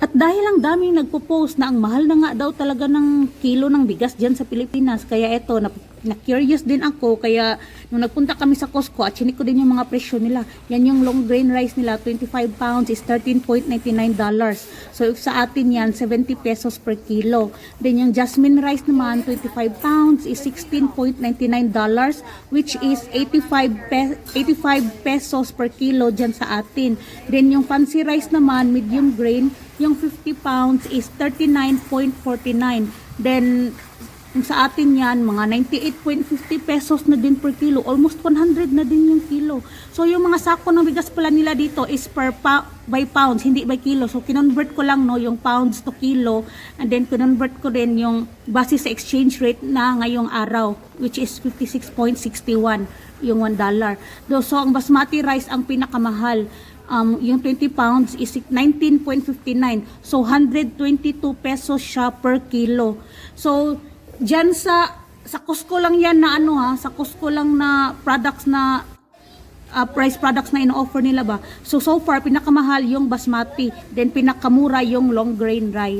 At dahil ang daming nagpo-post na ang mahal na nga daw talaga ng kilo ng bigas dyan sa Pilipinas, kaya eto, na, na curious din ako, kaya nung nagpunta kami sa Costco, at chinik ko din yung mga presyo nila. Yan yung long grain rice nila, 25 pounds is $13.99 dollars. So sa atin yan, 70 pesos per kilo. Then yung jasmine rice naman, 25 pounds is $16.99 dollars, which is 85, pe- 85 pesos per kilo dyan sa atin. Then yung fancy rice naman, medium grain, yung 50 pounds is 39.49. Then, kung sa atin yan, mga 98.50 pesos na din per kilo. Almost 100 na din yung kilo. So, yung mga sako ng bigas pala nila dito is per pa- by pounds, hindi by kilo. So, kinonvert ko lang no, yung pounds to kilo. And then, kinonvert ko din yung base sa exchange rate na ngayong araw, which is 56.61 yung 1 dollar. So, ang basmati rice ang pinakamahal um, yung 20 pounds is 19.59. So, 122 pesos siya per kilo. So, dyan sa, sa Costco lang yan na ano ha, sa Costco lang na products na uh, price products na ino-offer nila ba. So, so far, pinakamahal yung basmati. Then, pinakamura yung long grain rice.